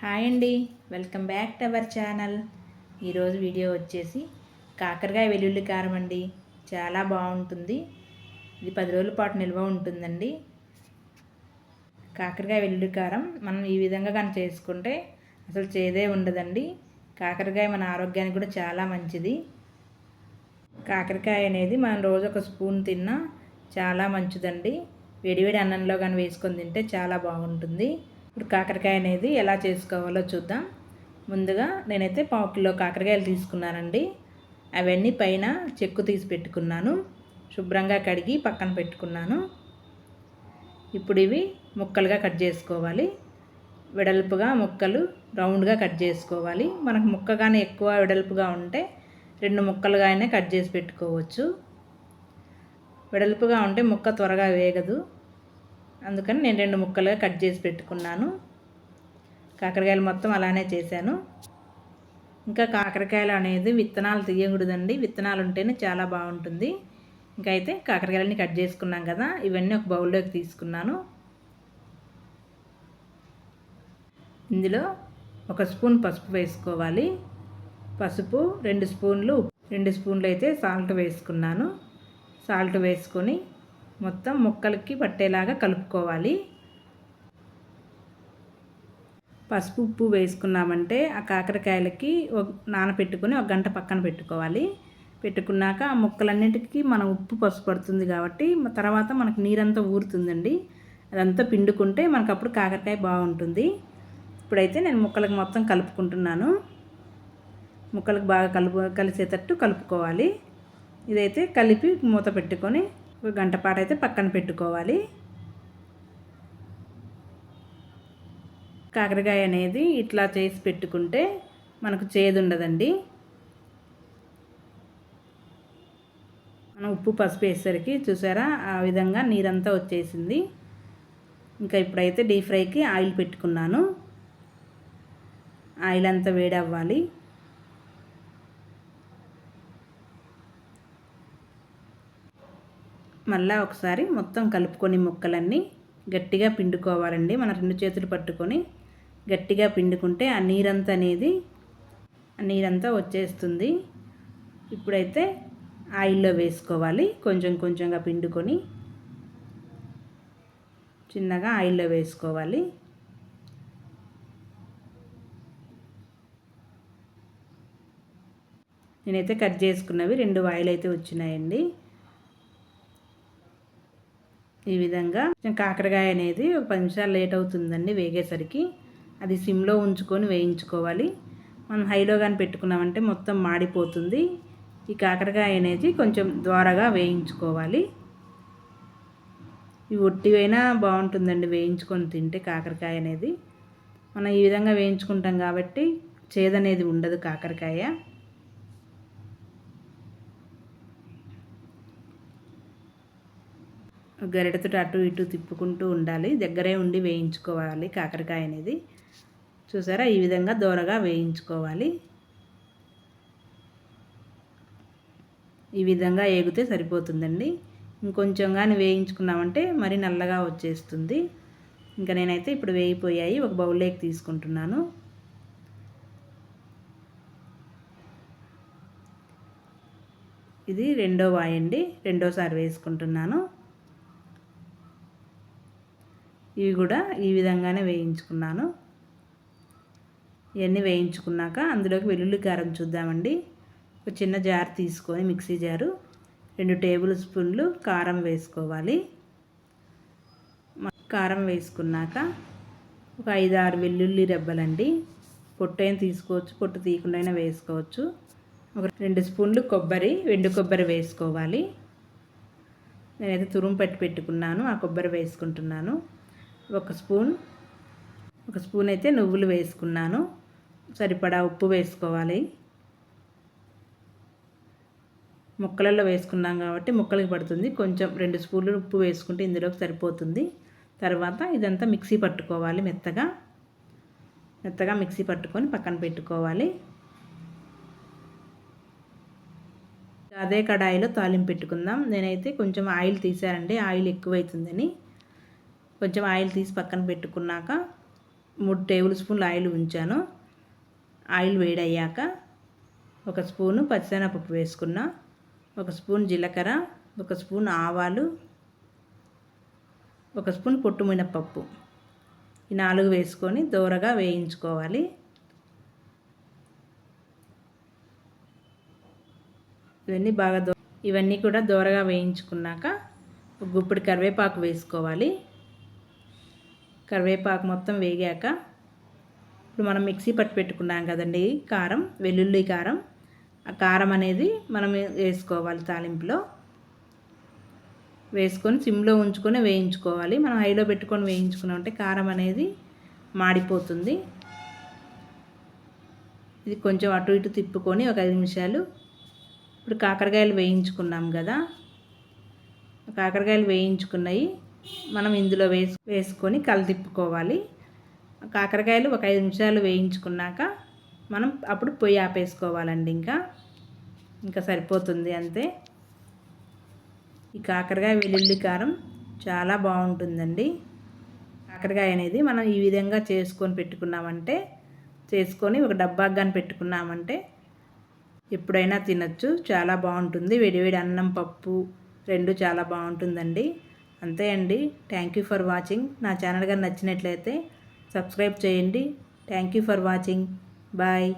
Hi అండి. Welcome back to our channel. ఈరోజు video వచ్చేసి కాకరకాయ వెల్లుల్లి కారం అండి. చాలా బాగుంటుంది. ఇది పది రోజుల పాటు నిల్వ ఉంటుందండి. కాకరకాయ వెల్లుల్లి కారం మనం ఈ విధంగా కానీ చేసుకుంటే అసలు చేదే ఉండదండి. కాకరకాయ మన ఆరోగ్యానికి కూడా చాలా మంచిది. కాకరకాయ అనేది మనం రోజు ఒక స్పూన్ తిన్నా చాలా మంచిదండి. వేడివేడి అన్నంలో కానీ వేసుకొని తింటే చాలా బాగుంటుంది. ఇప్పుడు కాకరకాయ అనేది ఎలా చేసుకోవాలో చూద్దాం. ముందుగా నేనైతే పావు కిలో కాకరకాయలు తీసుకున్నానండి. అవన్నీ పైన చెక్కు తీసి పెట్టుకున్నాను. శుభ్రంగా కడిగి పక్కన పెట్టుకున్నాను. ఇప్పుడు ఇవి ముక్కలుగా కట్ చేసుకోవాలి. వెడల్పుగా ముక్కలు రౌండ్గా కట్ చేసుకోవాలి. మనకు ముక్క కానీ ఎక్కువ వెడల్పుగా ఉంటే రెండు ముక్కలుగా అయినా కట్ చేసి పెట్టుకోవచ్చు. వెడల్పుగా ఉంటే ముక్క త్వరగా వేగదు. అందుకని నేను రెండు ముక్కలుగా కట్ చేసి పెట్టుకున్నాను. కాకరకాయలు మొత్తం అలానే చేశాను. ఇంకా కాకరకాయలు అనేది విత్తనాలు తీయకూడదండి. విత్తనాలు ఉంటేనే చాలా బాగుంటుంది. ఇంకా అయితే కాకరకాయలని కట్ చేసుకున్నాం కదా ఇవన్నీ ఒక బౌల్లోకి తీసుకున్నాను. ఇందులో ఒక స్పూన్ పసుపు వేసుకోవాలి. పసుపు రెండు స్పూన్లు రెండు స్పూన్లు అయితే సాల్ట్ వేసుకున్నాను. సాల్ట్ వేసుకొని మొత్తం ముక్కలకి పట్టేలాగా కలుపుకోవాలి. పసుపు ఉప్పు వేసుకున్నామంటే ఆ కాకరకాయలకి నానపెట్టుకొని ఒక గంట పక్కన పెట్టుకోవాలి. పెట్టుకున్నాక ఆ ముక్కలన్నిటికీ మనం ఉప్పు పసుపు పడుతుంది కాబట్టి తర్వాత మనకు నీరంతా ఊరుతుందండి. అదంతా పిండుకుంటే మనకు అప్పుడు కాకరకాయ బాగుంటుంది. ఇప్పుడైతే నేను ముక్కలకు మొత్తం కలుపుకుంటున్నాను. ముక్కలకు బాగా కలుపు కలిసేటట్టు కలుపుకోవాలి. ఇదైతే కలిపి మూత పెట్టుకొని ఒక గంట పాటు అయితే పక్కన పెట్టుకోవాలి. కాకరకాయ అనేది ఇట్లా చేసి పెట్టుకుంటే మనకు చేదు ఉండదండి మనం ఉప్పు పసుపు వేసేసరికి చూసారా? ఆ విధంగా నీరంతా వచ్చేసింది. ఇంకా ఇప్పుడైతే డీప్ ఫ్రైకి ఆయిల్ పెట్టుకున్నాను. ఆయిల్ అంతా వేడి మళ్ళీ ఒకసారి మొత్తం కలుపుకొని ముక్కలన్నీ గట్టిగా పిండుకోవాలండి. మన రెండు చేతులు పట్టుకొని గట్టిగా పిండుకుంటే ఆ నీరంతా అనేది ఆ నీరంతా వచ్చేస్తుంది. ఇప్పుడైతే ఆయిల్లో వేసుకోవాలి. కొంచెం కొంచెంగా పిండుకొని చిన్నగా ఆయిల్లో వేసుకోవాలి. నేనైతే కట్ చేసుకున్నవి రెండు ఆయిల్ అయితే వచ్చినాయండి. ఈ విధంగా కాకరకాయ అనేది ఒక పది నిమిషాలు లేట్ అవుతుందండి వేగేసరికి. అది సిమ్లో ఉంచుకొని వేయించుకోవాలి. మనం హైలో కానీ పెట్టుకున్నామంటే మొత్తం మాడిపోతుంది. ఈ కాకరకాయ అనేది కొంచెం ద్వారగా వేయించుకోవాలి. ఇవి ఒట్టివైనా బాగుంటుందండి వేయించుకొని తింటే కాకరకాయ అనేది. మనం ఈ విధంగా వేయించుకుంటాం కాబట్టి చేదనేది ఉండదు కాకరకాయ. గరిటతో అటు ఇటు తిప్పుకుంటూ ఉండాలి. దగ్గరే ఉండి వేయించుకోవాలి కాకరకాయ అనేది. చూసారా? ఈ విధంగా దోరగా వేయించుకోవాలి. ఈ విధంగా ఏగితే సరిపోతుందండి. ఇంకొంచెం కానీ వేయించుకున్నామంటే మరి నల్లగా వచ్చేస్తుంది. ఇంకా నేనైతే ఇప్పుడు వేయిపోయాయి. ఒక బౌల్లోకి తీసుకుంటున్నాను. ఇది రెండో వాయండి. రెండోసారి వేసుకుంటున్నాను. ఇవి కూడా ఈ విధంగానే వేయించుకున్నాను. ఇవన్నీ వేయించుకున్నాక అందులోకి వెల్లుల్లి కారం చూద్దామండి. ఒక చిన్న జార్ తీసుకొని మిక్సీ జారు రెండు టేబుల్ స్పూన్లు కారం వేసుకోవాలి. కారం వేసుకున్నాక ఒక ఐదు ఆరు వెల్లుల్లి రెబ్బలండి. పొట్టు అయినా తీసుకోవచ్చు పొట్టు తీయకుండా వేసుకోవచ్చు. ఒక రెండు స్పూన్లు కొబ్బరి వెండు కొబ్బరి వేసుకోవాలి. నేనైతే తురుము పెట్టి పెట్టుకున్నాను ఆ కొబ్బరి వేసుకుంటున్నాను. ఒక స్పూన్. ఒక స్పూన్ అయితే నువ్వులు వేసుకున్నాను. సరిపడా ఉప్పు వేసుకోవాలి. ముక్కలలో వేసుకున్నాం కాబట్టి ముక్కలకి పడుతుంది. కొంచెం రెండు స్పూన్లు ఉప్పు వేసుకుంటే ఇందులోకి సరిపోతుంది. తర్వాత ఇదంతా మిక్సీ పట్టుకోవాలి మెత్తగా. మెత్తగా మిక్సీ పట్టుకొని పక్కన పెట్టుకోవాలి. అదే కడాయిలో తాలింపు పెట్టుకుందాం. నేనైతే కొంచెం ఆయిల్ తీసారండి ఆయిల్ ఎక్కువైతుందని. కొంచెం ఆయిల్ తీసి పక్కన పెట్టుకున్నాక మూడు టేబుల్ స్పూన్లు ఆయిల్ ఉంచాను. ఆయిల్ వేడయ్యాక ఒక స్పూను పచ్చిశనగపప్పు వేసుకున్నా ఒక స్పూన్ జీలకర్ర ఒక స్పూన్ ఆవాలు ఒక స్పూన్ పొట్టు మినపప్పు ఈ నాలుగు వేసుకొని దోరగా వేయించుకోవాలి. ఇవన్నీ బాగా దో ఇవన్నీ కూడా దోరగా వేయించుకున్నాక గుప్పిడి కరివేపాకు వేసుకోవాలి. కరివేపాకు మొత్తం వేగాక ఇప్పుడు మనం మిక్సీ పట్టి పెట్టుకున్నాం కదండి కారం వెల్లుల్లి కారం. ఆ కారం అనేది మనం వేసుకోవాలి తాలింపులో. వేసుకొని సిమ్లో ఉంచుకొని వేయించుకోవాలి. మనం హైలో పెట్టుకొని వేయించుకున్నామంటే కారం అనేది మాడిపోతుంది. ఇది కొంచెం అటు ఇటు తిప్పుకొని ఒక ఐదు నిమిషాలు ఇప్పుడు కాకరకాయలు వేయించుకున్నాం కదా. కాకరకాయలు వేయించుకున్నాయి. మనం ఇందులో వేసు వేసుకొని కలదిప్పుకోవాలి కాకరకాయలు ఒక ఐదు నిమిషాలు వేయించుకున్నాక మనం అప్పుడు పొయ్యి ఆపేసుకోవాలండి ఇంకా. ఇంకా సరిపోతుంది అంతే. ఈ కాకరకాయ వెల్లుల్లి కారం చాలా బాగుంటుందండి. కాకరకాయ అనేది మనం ఈ విధంగా చేసుకొని పెట్టుకున్నామంటే చేసుకొని ఒక డబ్బా కానీ పెట్టుకున్నామంటే ఎప్పుడైనా తినచ్చు. చాలా బాగుంటుంది. వేడివేడి అన్నం పప్పు రెండు చాలా బాగుంటుందండి. అంతే అండి. థ్యాంక్ యూ ఫర్ వాచింగ్ నా ఛానల్ కానీ నచ్చినట్లయితే సబ్స్క్రైబ్ చేయండి. Thank you for watching bye